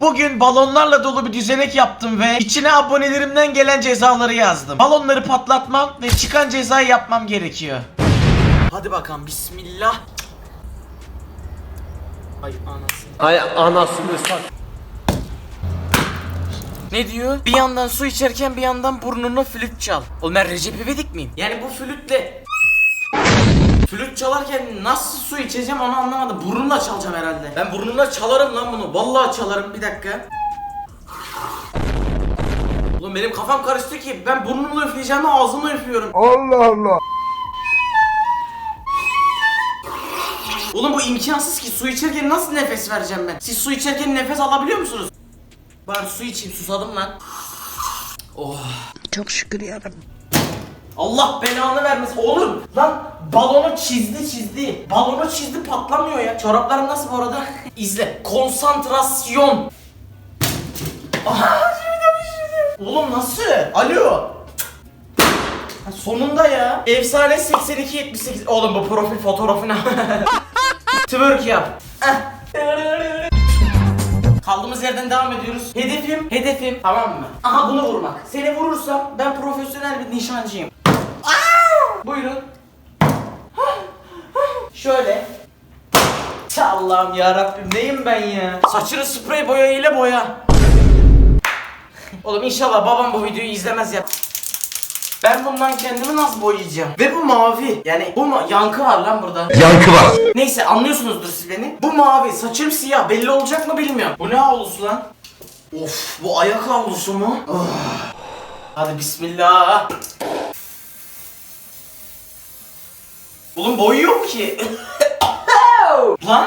Bugün balonlarla dolu bir düzenek yaptım ve içine abonelerimden gelen cezaları yazdım. Balonları patlatmam ve çıkan cezayı yapmam gerekiyor. Hadi bakalım bismillah. Ay anasını. Ay anasını sat. Ne diyor? Bir yandan su içerken bir yandan burnuna flüt çal. Oğlum ben Recep İvedik miyim? Yani bu flütle Flüt çalarken nasıl su içeceğim onu anlamadım. Burnumla çalacağım herhalde. Ben burnumla çalarım lan bunu. Vallahi çalarım. Bir dakika. Oğlum benim kafam karıştı ki. Ben burnumla üfleyeceğimi ağzımla üflüyorum. Allah Allah. Oğlum bu imkansız ki. Su içerken nasıl nefes vereceğim ben? Siz su içerken nefes alabiliyor musunuz? Bari su içeyim. Susadım lan. Oh. Çok şükür yarabbim. Allah belanı vermesin. Oğlum lan balonu çizdi çizdi. Balonu çizdi patlamıyor ya. Çoraplarım nasıl bu arada? İzle. Konsantrasyon. Aha. Oğlum nasıl? Alo. Sonunda ya. Efsane 82 78. Oğlum bu profil fotoğrafı ne? Twerk yap. Eh. Kaldığımız yerden devam ediyoruz. Hedefim, hedefim tamam mı? Aha bunu vurmak. Seni vurursam ben profesyonel bir nişancıyım. Buyurun. Şöyle. Allah'ım ya Rabbim neyim ben ya? Saçını sprey boya ile boya. Oğlum inşallah babam bu videoyu izlemez ya. Ben bundan kendimi nasıl boyayacağım? Ve bu mavi. Yani bu ma- yankı var lan burada. Yankı var. Neyse anlıyorsunuzdur siz beni. Bu mavi, saçım siyah. Belli olacak mı bilmiyorum. Bu ne havlusu lan? Of, bu ayak havlusu mu? Oh. Hadi bismillah. Oğlum boyuyor mu ki? lan?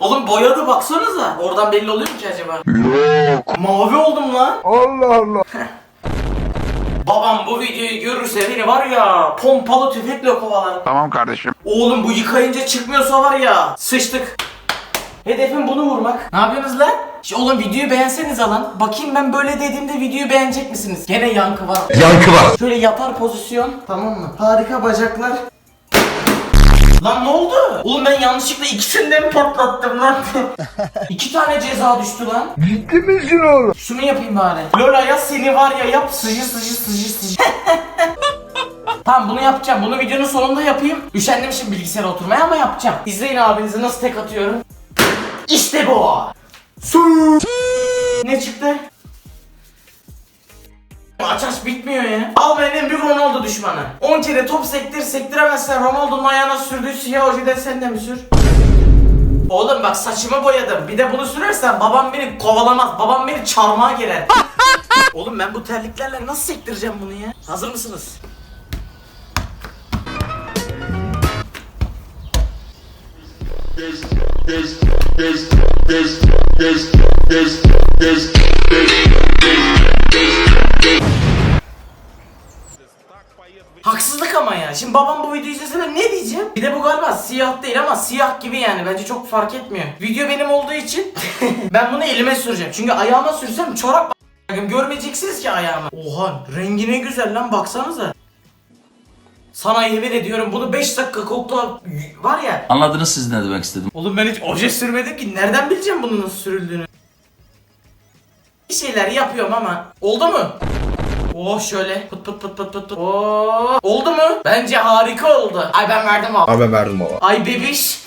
Oğlum boyadı baksanıza. Oradan belli oluyor mu ki acaba? Yok. Mavi oldum lan. Allah Allah. Babam bu videoyu görürse beni var ya pompalı tüfekle kovalar. Tamam kardeşim. Oğlum bu yıkayınca çıkmıyorsa var ya sıçtık. Hedefim bunu vurmak. Ne yapıyorsunuz lan? Şu oğlum videoyu beğenseniz lan. Bakayım ben böyle dediğimde videoyu beğenecek misiniz? Gene yankı var. Yankı var. Şöyle yatar pozisyon. Tamam mı? Harika bacaklar. Lan ne oldu? Oğlum ben yanlışlıkla ikisini de mi patlattım lan? İki tane ceza düştü lan. Ciddi misin oğlum? Şunu yapayım bari. Lola ya seni var ya yap sıcı sıcı sıcı sıcı. tamam bunu yapacağım. Bunu videonun sonunda yapayım. Üşendim şimdi bilgisayara oturmaya ama yapacağım. İzleyin abinizi nasıl tek atıyorum. İşte bu. Su. Ne çıktı? Aç aç bitmiyor ya. Al benim bir Ronaldo düşmanı. 10 kere top sektir sektiremezsen Ronaldo'nun ayağına sürdüğü siyah ojeyi de sen de mi sür? Oğlum bak saçımı boyadım. Bir de bunu sürersen babam beni kovalamaz. Babam beni çarmıha girer. Oğlum ben bu terliklerle nasıl sektireceğim bunu ya? Hazır mısınız? Haksızlık ama ya. Şimdi babam bu videoyu izlese ben ne diyeceğim? Bir de bu galiba siyah değil ama siyah gibi yani. Bence çok fark etmiyor. Video benim olduğu için ben bunu elime süreceğim. Çünkü ayağıma sürsem çorap Görmeyeceksiniz ki ayağımı. Oha rengi ne güzel lan baksanıza. Sana yemin ediyorum bunu 5 dakika kokla var ya. Anladınız siz ne demek istedim. Oğlum ben hiç oje sürmedim ki nereden bileceğim bunun nasıl sürüldüğünü. Bir şeyler yapıyorum ama oldu mu? Oh şöyle pıt pıt pıt pıt pıt pıt. Oh. Oldu mu? Bence harika oldu. Ay ben verdim abi. Abi verdim baba. Ay bebiş.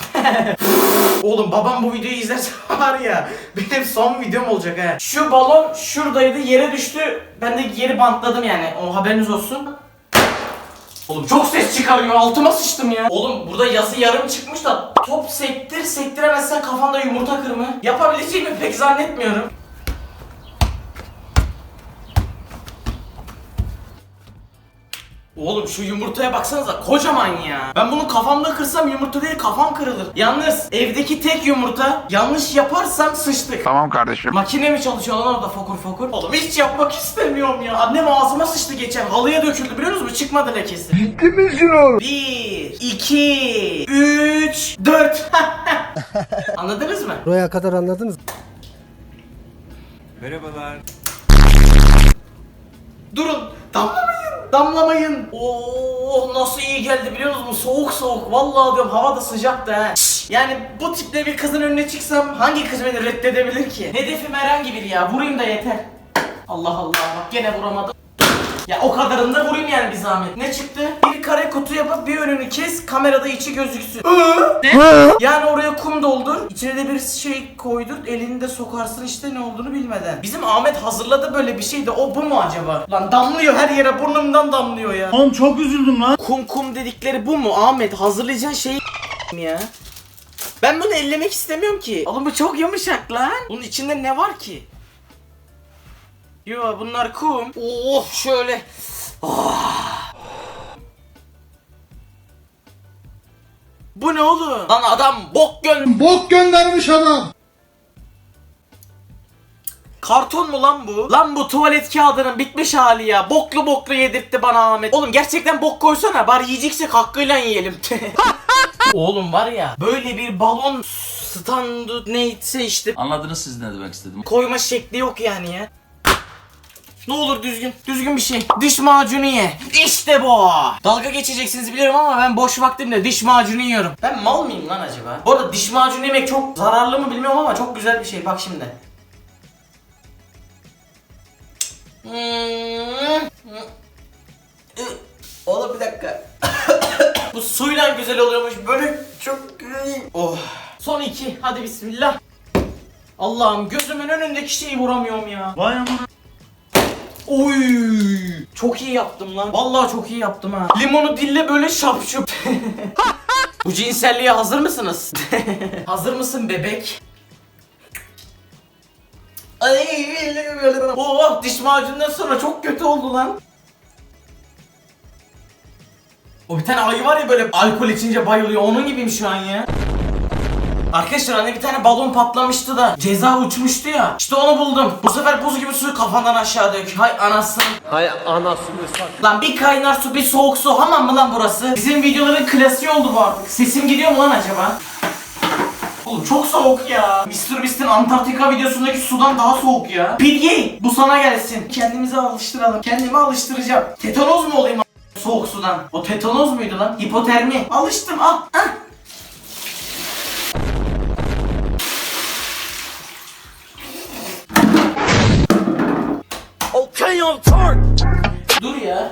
Oğlum babam bu videoyu izlerse var ya benim son videom olacak ha. Şu balon şuradaydı yere düştü. Ben de geri bantladım yani. O haberiniz olsun. Oğlum çok ses çıkarıyor altıma sıçtım ya. Oğlum burada yazı yarım çıkmış da top sektir sektiremezsen kafanda yumurta kırma. Yapabileceğimi pek zannetmiyorum. Oğlum şu yumurtaya baksanıza kocaman ya. Ben bunu kafamda kırsam yumurta değil kafam kırılır. Yalnız evdeki tek yumurta yanlış yaparsam sıçtık. Tamam kardeşim. Makine mi çalışıyor lan orada fokur fokur? Oğlum hiç yapmak istemiyorum ya. Annem ağzıma sıçtı geçen. Halıya döküldü biliyor musunuz? Çıkmadı lekesi. Ciddi misin oğlum? 1, 2, 3, 4. Anladınız mı? Buraya kadar anladınız mı? Durun. Damlamayın. Damlamayın. Oo nasıl iyi geldi biliyor musunuz? Soğuk soğuk. Vallahi diyorum hava da sıcaktı ha. Şşş, Yani bu tiple bir kızın önüne çıksam hangi kız beni reddedebilir ki? Hedefim herhangi biri ya. Vurayım da yeter. Allah Allah bak gene vuramadım. Ya o kadarını da vurayım yani bir zahmet. Ne çıktı? Bir kare kutu yapıp bir önünü kes, kamerada içi gözüksün. Ne? Yani oraya kum doldur, içine de bir şey koydur, elini de sokarsın işte ne olduğunu bilmeden. Bizim Ahmet hazırladı böyle bir şey de o bu mu acaba? Lan damlıyor her yere burnumdan damlıyor ya. Oğlum çok üzüldüm lan. Kum kum dedikleri bu mu Ahmet? Hazırlayacağın şey ya. Ben bunu ellemek istemiyorum ki. Oğlum bu çok yumuşak lan. Bunun içinde ne var ki? Yo bunlar kum. Oh şöyle. Ah. Bu ne oğlum? Lan adam bok gön... Bok göndermiş adam. Karton mu lan bu? Lan bu tuvalet kağıdının bitmiş hali ya. Boklu boklu yedirtti bana Ahmet. Oğlum gerçekten bok koysana. Bari yiyeceksek hakkıyla yiyelim. Oğlum var ya böyle bir balon standı neyse işte Anladınız siz ne demek istedim. koyma şekli yok yani ya. Ne olur düzgün, düzgün bir şey. Diş macunu ye. İşte bu. Dalga geçeceksiniz biliyorum ama ben boş vaktimde diş macunu yiyorum. Ben mal mıyım lan acaba? Bu arada diş macunu yemek çok zararlı mı bilmiyorum ama çok güzel bir şey. Bak şimdi. Hmm. Oğlum bir dakika. Bu suyla güzel oluyormuş. Böyle çok güzel. Oh. Son iki. Hadi bismillah. Allah'ım gözümün önündeki şeyi vuramıyorum ya. Vay amına. Oy! Çok iyi yaptım lan. Vallahi çok iyi yaptım ha. Limonu dille böyle şapşup. Bu cinselliğe hazır mısınız? hazır mısın bebek? Ay, oh diş macunundan sonra çok kötü oldu lan. O bir tane ayı var ya böyle alkol içince bayılıyor. Onun gibiyim şu an ya. Arkadaşlar hani bir tane balon patlamıştı da ceza uçmuştu ya. İşte onu buldum. Bu sefer buz gibi suyu kafandan aşağı dök. Hay anasını. Hay anasını sat. Lan bir kaynar su bir soğuk su hamam mı lan burası? Bizim videoların klasiği oldu bu artık. Sesim gidiyor mu lan acaba? Oğlum çok soğuk ya. Mr. Beast'in Antarktika videosundaki sudan daha soğuk ya. Bilge bu sana gelsin. Kendimizi alıştıralım. Kendimi alıştıracağım. Tetanoz mu olayım soğuk sudan? O tetanoz muydu lan? Hipotermi. Alıştım al. Ah. On target. Dur ya.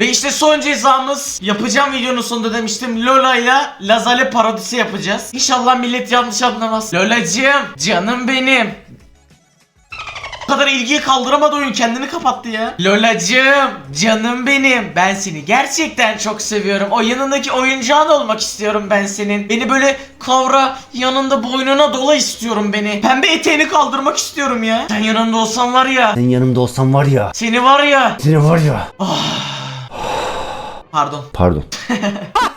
Ve işte son cezamız yapacağım videonun sonunda demiştim Lola ile Lazale parodisi yapacağız. İnşallah millet yanlış anlamaz. Lolacığım canım benim. Kadar ilgiyi kaldıramadı oyun kendini kapattı ya. Lolacığım canım benim. Ben seni gerçekten çok seviyorum. O yanındaki oyuncağın olmak istiyorum ben senin. Beni böyle kavra yanında boynuna dola istiyorum beni. Pembe eteğini kaldırmak istiyorum ya. Sen yanında olsan var ya. Senin yanımda olsam var ya. Seni var ya. Seni var ya. Pardon. Pardon.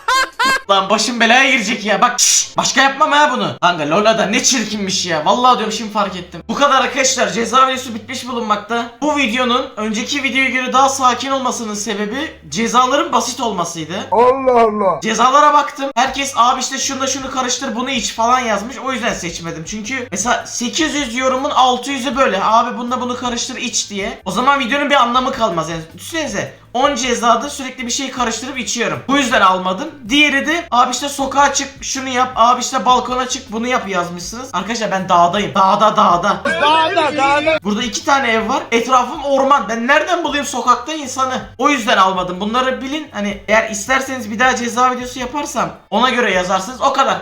Lan başım belaya girecek ya. Bak şşş, başka yapmam ha bunu. Kanka Lola da ne çirkinmiş ya. Vallahi diyorum şimdi fark ettim. Bu kadar arkadaşlar ceza videosu bitmiş bulunmakta. Bu videonun önceki videoya göre daha sakin olmasının sebebi cezaların basit olmasıydı. Allah Allah. Cezalara baktım. Herkes abi işte şunu şunu karıştır bunu iç falan yazmış. O yüzden seçmedim. Çünkü mesela 800 yorumun 600'ü böyle. Abi bununla bunu karıştır iç diye. O zaman videonun bir anlamı kalmaz. Yani düşünsenize 10 cezada sürekli bir şey karıştırıp içiyorum. Bu yüzden almadım. Diğeri de abi işte sokağa çık şunu yap. Abi işte balkona çık bunu yap yazmışsınız. Arkadaşlar ben dağdayım. Dağda dağda. Dağda dağda. Burada iki tane ev var. Etrafım orman. Ben nereden bulayım sokakta insanı? O yüzden almadım. Bunları bilin. Hani eğer isterseniz bir daha ceza videosu yaparsam ona göre yazarsınız. O kadar.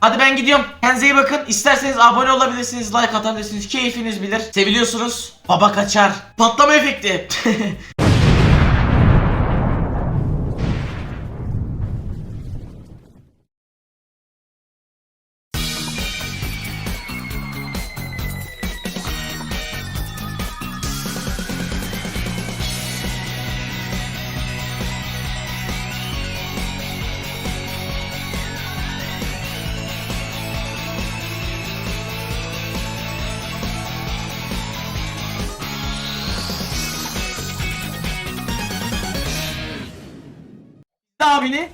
Hadi ben gidiyorum. Kendinize iyi bakın. İsterseniz abone olabilirsiniz, like atabilirsiniz. Keyfiniz bilir. Seviliyorsunuz. Baba kaçar. Patlama efekti. abini.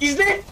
İzle.